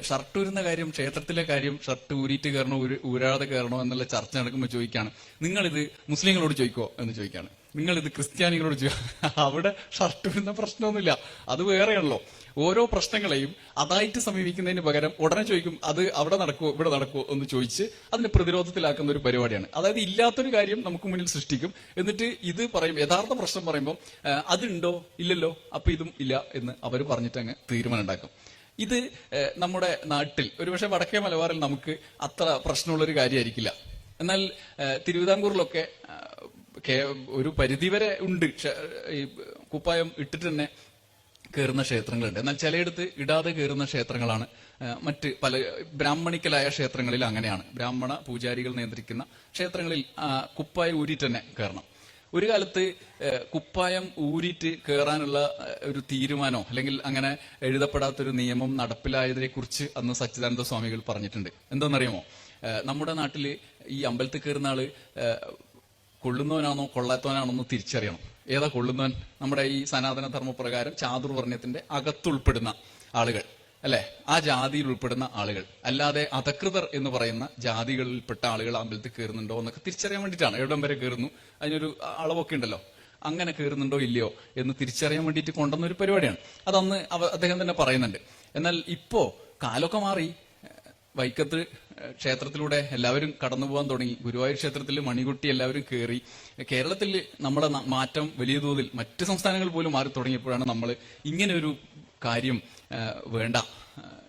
ഷർട്ട് ഊരുന്ന കാര്യം ക്ഷേത്രത്തിലെ കാര്യം ഷർട്ട് ഊരിയിട്ട് കയറണോ ഊരി- ഊരാതെ കയറണോ എന്നുള്ള ചർച്ച നടക്കുമ്പോൾ ചോദിക്കുകയാണ് നിങ്ങളിത് മുസ്ലിങ്ങളോട് ചോദിക്കോ? എന്ന് ചോദിക്കുകയാണ്. നിങ്ങൾ ഇത് ക്രിസ്ത്യാനികളോട് ചോദിക്കുക അവിടെ ഷർട്ട് ഊരുന്ന പ്രശ്നമൊന്നുമില്ല. അത് വേറെയാണല്ലോ. ഓരോ പ്രശ്നങ്ങളെയും അതായിട്ട് സമീപിക്കുന്നതിന് പകരം ഉടനെ ചോദിക്കും അത് അവിടെ നടക്കുമോ ഇവിടെ നടക്കുമോ എന്ന് ചോദിച്ച് അതിനെ പ്രതിരോധത്തിലാക്കുന്ന ഒരു പരിപാടിയാണ്. അതായത് ഇല്ലാത്തൊരു കാര്യം നമുക്ക് മുന്നിൽ സൃഷ്ടിക്കും. എന്നിട്ട് ഇത് പറയും യഥാർത്ഥ പ്രശ്നം പറയുമ്പോൾ അതുണ്ടോ? ഇല്ലല്ലോ? അപ്പൊ ഇതും ഇല്ല എന്ന് അവർ പറഞ്ഞിട്ട് അങ്ങ് തീരുമാനം ഉണ്ടാക്കും ഇത് നമ്മുടെ നാട്ടിൽ ഒരുപക്ഷെ വടക്കേ മലബാറിൽ നമുക്ക് അത്ര പ്രശ്നമുള്ളൊരു കാര്യമായിരിക്കില്ല എന്നാൽ തിരുവിതാംകൂറിലൊക്കെ ഒരു പരിധിവരെ ഉണ്ട്. ഈ കുപ്പായം ഇട്ടിട്ട് തന്നെ കയറുന്ന ക്ഷേത്രങ്ങളുണ്ട്. എന്നാൽ ചിലയിടത്ത് ഇടാതെ കയറുന്ന ക്ഷേത്രങ്ങളാണ്. മറ്റ് പല ബ്രാഹ്മണിക്കലായ ക്ഷേത്രങ്ങളിൽ അങ്ങനെയാണ്. ബ്രാഹ്മണ പൂജാരികൾ നിയന്ത്രിക്കുന്ന ക്ഷേത്രങ്ങളിൽ കുപ്പായ ഊരിയിട്ട് തന്നെ കയറണം ഒരു കാലത്ത് കുപ്പായം ഊരിയിട്ട് കയറാനുള്ള ഒരു തീരുമാനോ അല്ലെങ്കിൽ അങ്ങനെ എഴുതപ്പെടാത്തൊരു നിയമം നടപ്പിലായതിനെ കുറിച്ച് അന്ന് സച്ചിദാനന്ദ സ്വാമികൾ പറഞ്ഞിട്ടുണ്ട്. എന്താണെന്നറിയാമോ നമ്മുടെ നാട്ടിൽ ഈ അമ്പലത്തിൽ കയറുന്ന ആൾ കൊള്ളുന്നവനാണോ കൊള്ളാത്തവനാണോ എന്ന് തിരിച്ചറിയണം. ഏതാ കൊള്ളുന്നവൻ? നമ്മുടെ ഈ സനാതന ധർമ്മപ്രകാരം ചാതുർവർണയത്തിന്റെ അകത്തുൾപ്പെടുന്ന ആളുകൾ അല്ലെ? ആ ജാതിയിൽ ഉൾപ്പെടുന്ന ആളുകൾ അല്ലാതെ അധകൃതർ എന്ന് പറയുന്ന ജാതികളിൽപ്പെട്ട ആളുകൾ അമ്പലത്തിൽ കയറുന്നുണ്ടോ എന്നൊക്കെ തിരിച്ചറിയാൻ വേണ്ടിയിട്ടാണ്. എവിടം വരെ കയറുന്നു? അതിനൊരു അളവൊക്കെ ഉണ്ടല്ലോ അങ്ങനെ കയറുന്നുണ്ടോ ഇല്ലയോ എന്ന് തിരിച്ചറിയാൻ വേണ്ടിയിട്ട് കൊണ്ടുവന്ന ഒരു പരിപാടിയാണ്. അതന്ന് അദ്ദേഹം തന്നെ പറയുന്നുണ്ട്. എന്നാൽ ഇപ്പോ കാലൊക്കെ മാറി. വൈക്കത്ത് ക്ഷേത്രത്തിലൂടെ എല്ലാവരും കടന്നു പോകാൻ തുടങ്ങി. ഗുരുവായൂർ ക്ഷേത്രത്തിൽ മണികുട്ടി എല്ലാവരും കയറി കേരളത്തിൽ നമ്മുടെ മാറ്റം വലിയ തോതിൽ മറ്റ് സംസ്ഥാനങ്ങൾ പോലും മാറി തുടങ്ങിയപ്പോഴാണ് നമ്മൾ ഇങ്ങനെ ഒരു കാര്യം വേണ്ട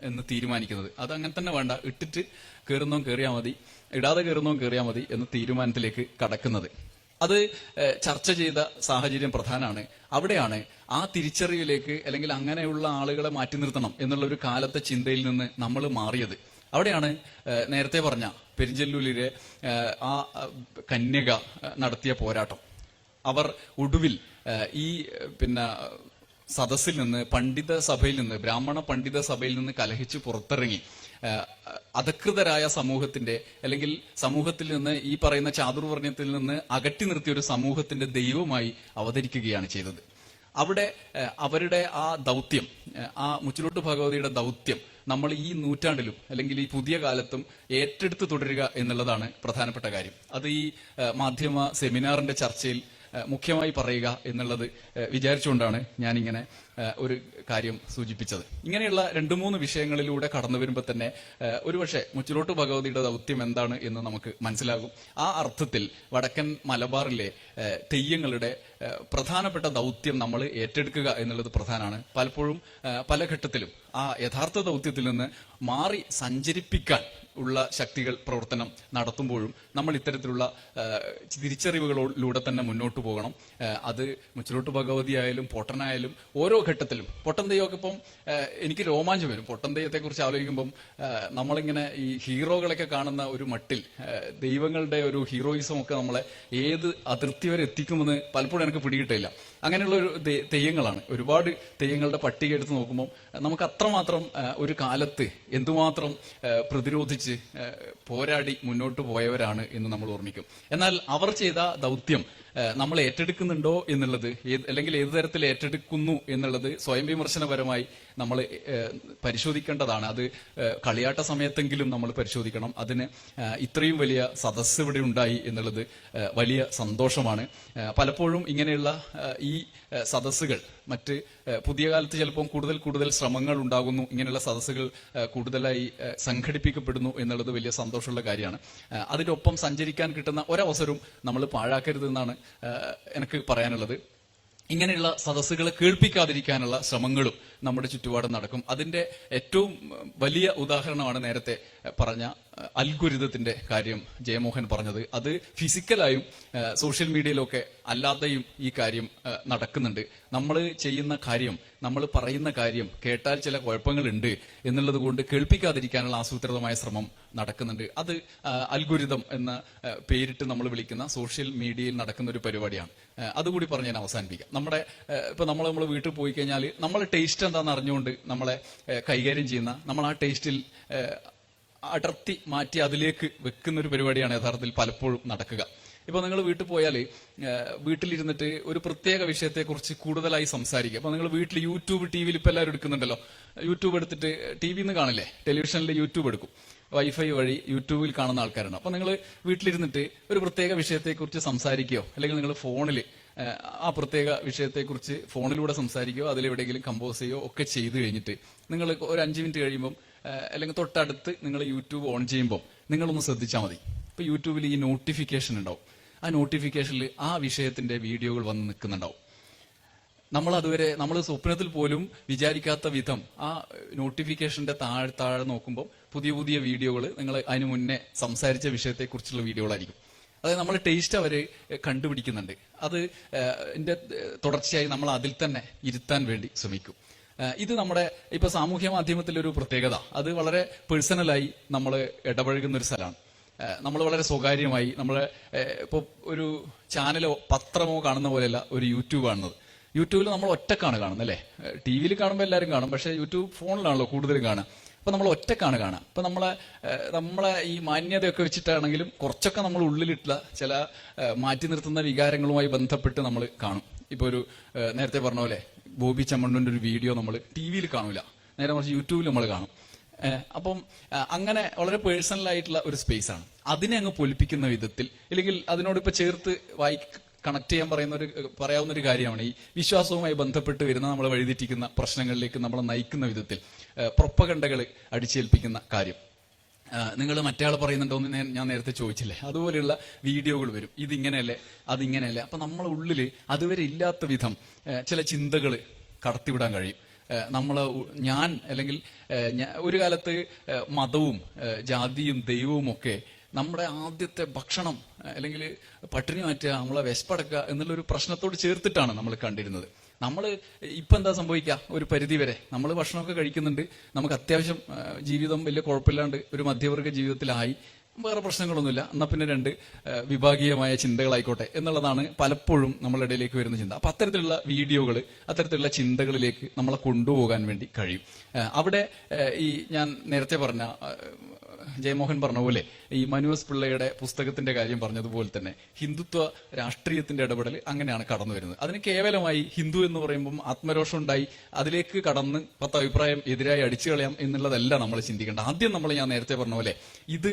എന്ന് തീരുമാനിക്കുന്നത്. അത് അങ്ങനെ തന്നെ വേണ്ട. ഇട്ടിട്ട് കയറുന്നോ കയറിയാൽ മതി. ഇടാതെ കയറുന്നോ കയറിയാൽ മതി എന്ന് തീരുമാനത്തിലേക്ക് കടക്കുന്നത്. അത് ചർച്ച ചെയ്ത സാഹചര്യം പ്രധാനമാണ് അവിടെയാണ് ആ തിരിച്ചറിവിലേക്ക് അല്ലെങ്കിൽ അങ്ങനെയുള്ള ആളുകളെ മാറ്റി നിർത്തണം എന്നുള്ള ഒരു കാലത്തെ ചിന്തയിൽ നിന്ന് നമ്മൾ മാറിയത്. അവിടെയാണ് നേരത്തെ പറഞ്ഞ പെരിഞ്ചല്ലൂരിലെ ആ കന്യക നടത്തിയ പോരാട്ടം. അവർ ഒടുവിൽ ഈ പിന്നെ സദസ്സിൽ നിന്ന് പണ്ഡിത സഭയിൽ നിന്ന് ബ്രാഹ്മണ പണ്ഡിത സഭയിൽ നിന്ന് കലഹിച്ച് പുറത്തിറങ്ങി. അധകൃതരായ സമൂഹത്തിന്റെ അല്ലെങ്കിൽ സമൂഹത്തിൽ നിന്ന് ഈ പറയുന്ന ചാതുർവർണയത്തിൽ നിന്ന് അകറ്റി നിർത്തിയ ഒരു സമൂഹത്തിന്റെ ദൈവമായി അവതരിക്കുകയാണ് ചെയ്തത്. അവിടെ അവരുടെ ആ ദൗത്യം ആ മുച്ചിലോട്ട് ഭഗവതിയുടെ ദൗത്യം നമ്മൾ ഈ നൂറ്റാണ്ടിലും അല്ലെങ്കിൽ ഈ പുതിയ കാലത്തും ഏറ്റെടുത്ത് തുടരുക എന്നുള്ളതാണ് പ്രധാനപ്പെട്ട കാര്യം. അത് ഈ മാധ്യമ സെമിനാറിന്റെ ചർച്ചയിൽ മുഖ്യമായി പറയുക എന്നുള്ളത് വിചാരിച്ചുകൊണ്ടാണ് ഞാനിങ്ങനെ ഒരു കാര്യം സൂചിപ്പിച്ചത്. ഇങ്ങനെയുള്ള രണ്ടു മൂന്ന് വിഷയങ്ങളിലൂടെ കടന്നു വരുമ്പോൾ തന്നെ ഒരുപക്ഷെ മുച്ചിലോട്ട് ഭഗവതിയുടെ ദൗത്യം എന്താണ് എന്ന് നമുക്ക് മനസ്സിലാകും. ആ അർത്ഥത്തിൽ വടക്കൻ മലബാറിലെ തെയ്യങ്ങളുടെ പ്രധാനപ്പെട്ട ദൗത്യം നമ്മൾ ഏറ്റെടുക്കുക എന്നുള്ളത് പ്രധാനമാണ്. പലപ്പോഴും പല ഘട്ടത്തിലും ആ യഥാർത്ഥ ദൗത്യത്തിൽ നിന്ന് മാറി സഞ്ചരിപ്പിക്കാൻ ഉള്ള ശക്തികൾ പ്രവർത്തനം നടത്തുമ്പോഴും നമ്മൾ ഇത്തരത്തിലുള്ള തിരിച്ചറിവുകളിലൂടെ തന്നെ മുന്നോട്ട് പോകണം. അത് മുച്ചിലോട്ട് ഭഗവതി ആയാലും പൊട്ടനായാലും ഓരോ ഘട്ടത്തിലും പൊട്ടൻ തെയ്യമൊക്കെ ഇപ്പം എനിക്ക് രോമാഞ്ചം വരും. പൊട്ടൻ തെയ്യത്തെ കുറിച്ച് ആലോചിക്കുമ്പം നമ്മളിങ്ങനെ ഈ ഹീറോകളൊക്കെ കാണുന്ന ഒരു മട്ടിൽ ദൈവങ്ങളുടെ ഒരു ഹീറോയിസം ഒക്കെ നമ്മളെ ഏത് അതിർത്തി വരെ എത്തിക്കുമെന്ന് പലപ്പോഴും എനിക്ക് പിടികിട്ടില്ല. അങ്ങനെയുള്ള ഒരു തെയ്യങ്ങളാണ്. ഒരുപാട് തെയ്യങ്ങളുടെ പട്ടിക എടുത്ത് നോക്കുമ്പോൾ നമുക്ക് അത്രമാത്രം ഒരു കാലത്ത് എന്തുമാത്രം പ്രതിരോധിച്ച് പോരാടി മുന്നോട്ട് പോയവരാണ് എന്ന് നമ്മൾ ഓർമ്മിക്കും. എന്നാൽ അവർ ചെയ്ത ദൗത്യം നമ്മൾ ഏറ്റെടുക്കുന്നുണ്ടോ എന്നുള്ളത് അല്ലെങ്കിൽ ഏത് തരത്തിൽ ഏറ്റെടുക്കുന്നു എന്നുള്ളത് സ്വയം വിമർശനപരമായി നമ്മൾ പരിശോധിക്കേണ്ടതാണ്. അത് കളിയാട്ട സമയത്തെങ്കിലും നമ്മൾ പരിശോധിക്കണം. അതിന് ഇത്രയും വലിയ സദസ്സ് ഇവിടെ ഉണ്ടായി എന്നുള്ളത് വലിയ സന്തോഷമാണ്. പലപ്പോഴും ഇങ്ങനെയുള്ള ഈ സദസ്സുകൾ മറ്റ് പുതിയ കാലത്ത് ചിലപ്പോൾ കൂടുതൽ കൂടുതൽ ശ്രമങ്ങൾ ഉണ്ടാകുന്നു. ഇങ്ങനെയുള്ള സദസ്സുകൾ കൂടുതലായി സംഘടിപ്പിക്കപ്പെടുന്നു എന്നുള്ളത് വലിയ സന്തോഷമുള്ള കാര്യമാണ്. അതിനൊപ്പം സഞ്ചരിക്കാൻ കിട്ടുന്ന ഒരവസരവും നമ്മൾ പാഴാക്കരുതെന്നാണ് എനിക്ക് പറയാനുള്ളത്. ഇങ്ങനെയുള്ള സദസ്സുകളെ കേൾപ്പിക്കാതിരിക്കാനുള്ള ശ്രമങ്ങളും നമ്മുടെ ചുറ്റുപാടും നടക്കും. അതിന്റെ ഏറ്റവും വലിയ ഉദാഹരണമാണ് നേരത്തെ പറഞ്ഞ അൽഗുരിതത്തിന്റെ കാര്യം ജയമോഹൻ പറഞ്ഞത്. അത് ഫിസിക്കലായും സോഷ്യൽ മീഡിയയിലൊക്കെ അല്ലാതെയും ഈ കാര്യം നടക്കുന്നുണ്ട്. നമ്മൾ ചെയ്യുന്ന കാര്യം നമ്മൾ പറയുന്ന കാര്യം കേട്ടാൽ ചില കുഴപ്പങ്ങളുണ്ട് എന്നുള്ളത് കൊണ്ട് കേൾപ്പിക്കാതിരിക്കാനുള്ള ആസൂത്രിതമായ ശ്രമം നടക്കുന്നുണ്ട്. അത് അൽഗുരിതം എന്ന പേരിട്ട് നമ്മൾ വിളിക്കുന്ന സോഷ്യൽ മീഡിയയിൽ നടക്കുന്ന ഒരു പരിപാടിയാണ്. അതുകൂടി പറഞ്ഞ് ഞാൻ അവസാനിപ്പിക്കാം. നമ്മുടെ ഇപ്പൊ നമ്മൾ നമ്മൾ വീട്ടിൽ പോയി കഴിഞ്ഞാൽ നമ്മളെ ടേസ്റ്റ് എന്താണെന്ന് അറിഞ്ഞുകൊണ്ട് നമ്മളെ കൈകാര്യം ചെയ്യുന്ന നമ്മൾ ആ ടേസ്റ്റിൽ അടർത്തി മാറ്റി അതിലേക്ക് വെക്കുന്ന ഒരു പരിപാടിയാണ് യഥാർത്ഥത്തിൽ പലപ്പോഴും നടക്കുക. ഇപ്പൊ നിങ്ങൾ വീട്ടിൽ പോയാൽ വീട്ടിലിരുന്നിട്ട് ഒരു പ്രത്യേക വിഷയത്തെക്കുറിച്ച് കൂടുതലായി സംസാരിക്കുക. അപ്പൊ നിങ്ങൾ വീട്ടിൽ യൂട്യൂബ് ടി വിയിൽ ഇപ്പൊ എല്ലാവരും എടുക്കുന്നുണ്ടല്ലോ. യൂട്യൂബ് എടുത്തിട്ട് ടി വിയിൽ നിന്ന് കാണില്ലേ? ടെലിവിഷനിൽ യൂട്യൂബ് എടുക്കും. വൈഫൈ വഴി യൂട്യൂബിൽ കാണുന്ന ആൾക്കാരാണ്. അപ്പൊ നിങ്ങൾ വീട്ടിലിരുന്നിട്ട് ഒരു പ്രത്യേക വിഷയത്തെക്കുറിച്ച് സംസാരിക്കുകയോ അല്ലെങ്കിൽ നിങ്ങൾ ഫോണിൽ ആ പ്രത്യേക വിഷയത്തെക്കുറിച്ച് ഫോണിലൂടെ സംസാരിക്കുകയോ അതിലെവിടെയെങ്കിലും കമ്പോസ് ചെയ്യോ ഒക്കെ ചെയ്തു കഴിഞ്ഞിട്ട് നിങ്ങൾ ഒരു അഞ്ച് മിനിറ്റ് കഴിയുമ്പം അല്ലെങ്കിൽ തൊട്ടടുത്ത് നിങ്ങൾ യൂട്യൂബ് ഓൺ ചെയ്യുമ്പോൾ നിങ്ങളൊന്ന് ശ്രദ്ധിച്ചാൽ മതി. ഇപ്പൊ യൂട്യൂബിൽ ഈ നോട്ടിഫിക്കേഷൻ ഉണ്ടാവും. ആ നോട്ടിഫിക്കേഷനിൽ ആ വിഷയത്തിന്റെ വീഡിയോകൾ വന്ന് നിൽക്കുന്നുണ്ടാവും. നമ്മൾ അതുവരെ നമ്മൾ സ്വപ്നത്തിൽ പോലും വിചാരിക്കാത്ത വിധം ആ നോട്ടിഫിക്കേഷന്റെ താഴെ താഴെ നോക്കുമ്പോൾ പുതിയ പുതിയ വീഡിയോകൾ നിങ്ങൾ അതിനു മുന്നേ സംസാരിച്ച വിഷയത്തെക്കുറിച്ചുള്ള വീഡിയോകളായിരിക്കും. അതായത് നമ്മൾ ടേസ്റ്റ് അവർ കണ്ടുപിടിക്കുന്നുണ്ട്. അത് എന്റെ തുടർച്ചയായി നമ്മൾ അതിൽ തന്നെ ഇരുത്താൻ വേണ്ടി ശ്രമിക്കും. ഇത് നമ്മുടെ ഇപ്പൊ സാമൂഹ്യ മാധ്യമത്തിലെ ഒരു പ്രത്യേകത. അത് വളരെ പേഴ്സണലായി നമ്മൾ ഇടപഴകുന്ന ഒരു സ്ഥലമാണ്. നമ്മൾ വളരെ സ്വകാര്യമായി നമ്മൾ ഇപ്പോൾ ഒരു ചാനലോ പത്രമോ കാണുന്ന പോലെയല്ല ഒരു യൂട്യൂബ് കാണുന്നത്. യൂട്യൂബിൽ നമ്മൾ ഒറ്റക്കാണ് കാണുന്നത് അല്ലേ? ടി വിയിൽ കാണുമ്പോൾ എല്ലാവരും കാണും പക്ഷേ യൂട്യൂബ് ഫോണിലാണല്ലോ കൂടുതലും കാണുക. അപ്പൊ നമ്മൾ ഒറ്റക്കാണ് കാണുക. അപ്പൊ നമ്മളെ നമ്മളെ ഈ മാന്യതയൊക്കെ വെച്ചിട്ടാണെങ്കിലും കുറച്ചൊക്കെ നമ്മൾ ഉള്ളിലിട്ടുള്ള ചില മാറ്റി നിർത്തുന്ന വികാരങ്ങളുമായി ബന്ധപ്പെട്ട് നമ്മൾ കാണും. ഇപ്പൊ ഒരു നേരത്തെ പറഞ്ഞ പോലെ ബോബി ചമ്മണ്ണന്റെ ഒരു വീഡിയോ നമ്മൾ ടി വിയിൽ കാണൂല. നേരെ മറിച്ച് യൂട്യൂബിൽ നമ്മൾ കാണും. അപ്പം അങ്ങനെ വളരെ പേഴ്സണൽ ആയിട്ടുള്ള ഒരു സ്പേസ് ആണ്. അതിനെ അങ്ങ് പൊലിപ്പിക്കുന്ന വിധത്തിൽ അല്ലെങ്കിൽ അതിനോട് ഇപ്പൊ ചേർത്ത് വായി കണക്ട് ചെയ്യാൻ പറയുന്ന ഒരു പറയാവുന്ന ഒരു കാര്യമാണ് ഈ വിശ്വാസവുമായി ബന്ധപ്പെട്ട് വരുന്ന നമ്മളെ വഴിതെറ്റിക്കുന്ന പ്രശ്നങ്ങളിലേക്ക് നമ്മളെ നയിക്കുന്ന വിധത്തിൽ. പ്രൊപ്പകണ്ടകൾ അടിച്ചേൽപ്പിക്കുന്ന കാര്യം. നിങ്ങൾ മറ്റേ ആൾ പറയുന്നുണ്ടോ എന്ന് ഞാൻ- നേരത്തെ ചോദിച്ചില്ലേ? അതുപോലെയുള്ള വീഡിയോകൾ വരും. ഇതിങ്ങനെയല്ലേ അതിങ്ങനെയല്ലേ. അപ്പൊ നമ്മളെ ഉള്ളിൽ അതുവരെ ഇല്ലാത്ത വിധം ചില ചിന്തകൾ കടത്തിവിടാൻ കഴിയും. നമ്മൾ ഞാൻ അല്ലെങ്കിൽ ഒരു കാലത്ത് മതവും ജാതിയും ദൈവവും ഒക്കെ നമ്മുടെ ആദ്യത്തെ ഭക്ഷണം അല്ലെങ്കിൽ പട്ടിണി മാറ്റുക നമ്മളെ വിശപ്പടക്കുക എന്നുള്ളൊരു പ്രശ്നത്തോട് ചേർത്തിട്ടാണ് നമ്മൾ കണ്ടിരുന്നത്. നമ്മൾ ഇപ്പം എന്താ സംഭവിക്കുക ഒരു പരിധി വരെ. നമ്മൾ ഭക്ഷണമൊക്കെ കഴിക്കുന്നുണ്ട്. നമുക്ക് അത്യാവശ്യം ജീവിതം വലിയ കുഴപ്പമില്ലാണ്ട് ഒരു മധ്യവർഗ ജീവിതത്തിലായി. വേറെ പ്രശ്നങ്ങളൊന്നുമില്ല. എന്നാൽ പിന്നെ രണ്ട് വിഭാഗീയമായ ചിന്തകളായിക്കോട്ടെ എന്നുള്ളതാണ് പലപ്പോഴും നമ്മളുടെ ഇടയിലേക്ക് വരുന്ന ചിന്ത. അപ്പൊ അത്തരത്തിലുള്ള വീഡിയോകൾ അത്തരത്തിലുള്ള ചിന്തകളിലേക്ക് നമ്മളെ കൊണ്ടുപോകാൻ വേണ്ടി കഴിയും. അവിടെ ഈ ഞാൻ നേരത്തെ പറഞ്ഞ ജയമോഹൻ പറഞ്ഞ പോലെ ഈ മനുവസ് പിള്ളയുടെ പുസ്തകത്തിന്റെ കാര്യം പറഞ്ഞതുപോലെ തന്നെ ഹിന്ദുത്വ രാഷ്ട്രീയത്തിന്റെ ഇടപെടൽ അങ്ങനെയാണ് കടന്നു വരുന്നത്. അതിന് കേവലമായി ഹിന്ദു എന്ന് പറയുമ്പം ആത്മരോഷം ഉണ്ടായി അതിലേക്ക് കടന്ന് പത്ത് അഭിപ്രായം എതിരായി അടിച്ചു കളയാം എന്നുള്ളതല്ല നമ്മൾ ചിന്തിക്കേണ്ടത്. ആദ്യം നമ്മൾ ഞാൻ നേരത്തെ പറഞ്ഞ പോലെ ഇത്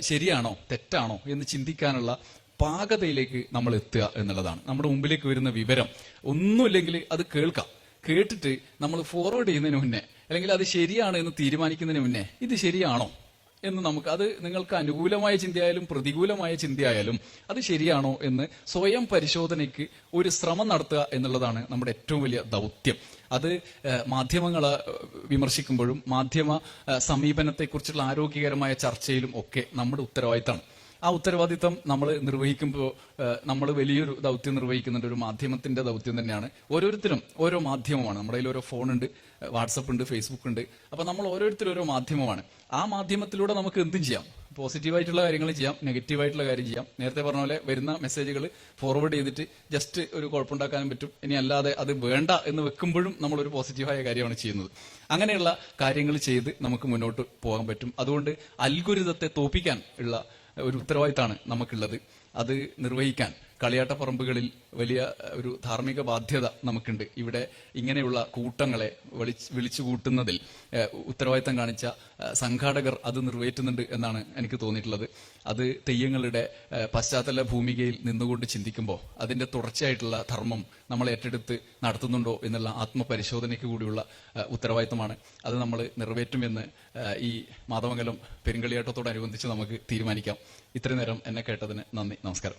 ശരിയാണോ തെറ്റാണോ എന്ന് ചിന്തിക്കാനുള്ള പാകതയിലേക്ക് നമ്മൾ എത്തുക എന്നുള്ളതാണ്. നമ്മുടെ മുമ്പിലേക്ക് വരുന്ന വിവരം. ഒന്നുമില്ലെങ്കിൽ അത് കേൾക്കാം. കേട്ടിട്ട് നമ്മൾ ഫോർവേഡ് ചെയ്യുന്നതിന് മുന്നേ അല്ലെങ്കിൽ അത് ശരിയാണ് എന്ന് തീരുമാനിക്കുന്നതിന് മുന്നേ ഇത് ശരിയാണോ? എന്ന് നമുക്ക് അത് നിങ്ങൾക്ക് അനുകൂലമായ ചിന്തയായാലും പ്രതികൂലമായ ചിന്തയായാലും അത് ശരിയാണോ എന്ന് സ്വയം പരിശോധനയ്ക്ക് ഒരു ശ്രമം നടത്തുക എന്നുള്ളതാണ് നമ്മുടെ ഏറ്റവും വലിയ ദൗത്യം. അത് മാധ്യമങ്ങളെ വിമർശിക്കുമ്പോഴും മാധ്യമ സമീപനത്തെക്കുറിച്ചുള്ള ആരോഗ്യകരമായ ചർച്ചയിലും ഒക്കെ നമ്മുടെ ഉത്തരവാദിത്തമാണ്. ആ ഉത്തരവാദിത്തം നമ്മൾ നിർവഹിക്കുമ്പോൾ നമ്മൾ വലിയൊരു ദൗത്യം നിർവഹിക്കുന്നുണ്ട് ഒരു മാധ്യമത്തിന്റെ ദൗത്യം തന്നെയാണ്. ഓരോരുത്തരും ഓരോ മാധ്യമമാണ്. നമ്മുടെ കയ്യിൽ ഓരോ ഉണ്ട് വാട്സപ്പ് ഉണ്ട് ഫേസ്ബുക്ക് ഉണ്ട്. അപ്പൊ നമ്മൾ ഓരോരുത്തരും ഓരോ മാധ്യമമാണ്. ആ മാധ്യമത്തിലൂടെ നമുക്ക് എന്തും ചെയ്യാം. പോസിറ്റീവായിട്ടുള്ള കാര്യങ്ങൾ ചെയ്യാം നെഗറ്റീവായിട്ടുള്ള കാര്യം ചെയ്യാം. നേരത്തെ പറഞ്ഞ പോലെ വരുന്ന മെസ്സേജുകൾ ഫോർവേഡ് ചെയ്തിട്ട് ജസ്റ്റ് ഒരു കുഴപ്പമുണ്ടാക്കാനും പറ്റും. ഇനി അല്ലാതെ അത് വേണ്ട എന്ന് വെക്കുമ്പോഴും നമ്മൾ ഒരു പോസിറ്റീവായ കാര്യമാണ് ചെയ്യുന്നത്. അങ്ങനെയുള്ള കാര്യങ്ങൾ ചെയ്ത് നമുക്ക് മുന്നോട്ട് പോകാൻ പറ്റും. അതുകൊണ്ട് അൽഗുരിതത്തെ തോപ്പിക്കാൻ ഉള്ള ഒരു ഉത്തരവാദിത്തമാണ് നമുക്കുള്ളത്. അത് നിർവഹിക്കാൻ. കളിയാട്ടപ്പറമ്പുകളിൽ വലിയ ഒരു ധാർമ്മിക ബാധ്യത നമുക്കുണ്ട്. ഇവിടെ ഇങ്ങനെയുള്ള കൂട്ടങ്ങളെ വിളിച്ച് കൂട്ടുന്നതിൽ ഉത്തരവാദിത്തം കാണിച്ച സംഘാടകർ അത് നിറവേറ്റുന്നുണ്ട് എന്നാണ് എനിക്ക് തോന്നിയിട്ടുള്ളത്. അത് തെയ്യങ്ങളുടെ പശ്ചാത്തല ഭൂമികയിൽ നിന്നുകൊണ്ട് ചിന്തിക്കുമ്പോൾ അതിന്റെ തുടർച്ചയായിട്ടുള്ള ധർമ്മം നമ്മൾ ഏറ്റെടുത്ത് നടത്തുന്നുണ്ടോ എന്നുള്ള ആത്മപരിശോധനയ്ക്ക് കൂടിയുള്ള ഉത്തരവാദിത്തമാണ്. അത് നമ്മൾ നിറവേറ്റുമെന്ന് ഈ മാതമംഗലം പെരുങ്കളിയാട്ടത്തോടനുബന്ധിച്ച് നമുക്ക് തീരുമാനിക്കാം. ഇത്രയും നേരം എന്നെ കേട്ടതിന് നന്ദി. നമസ്കാരം.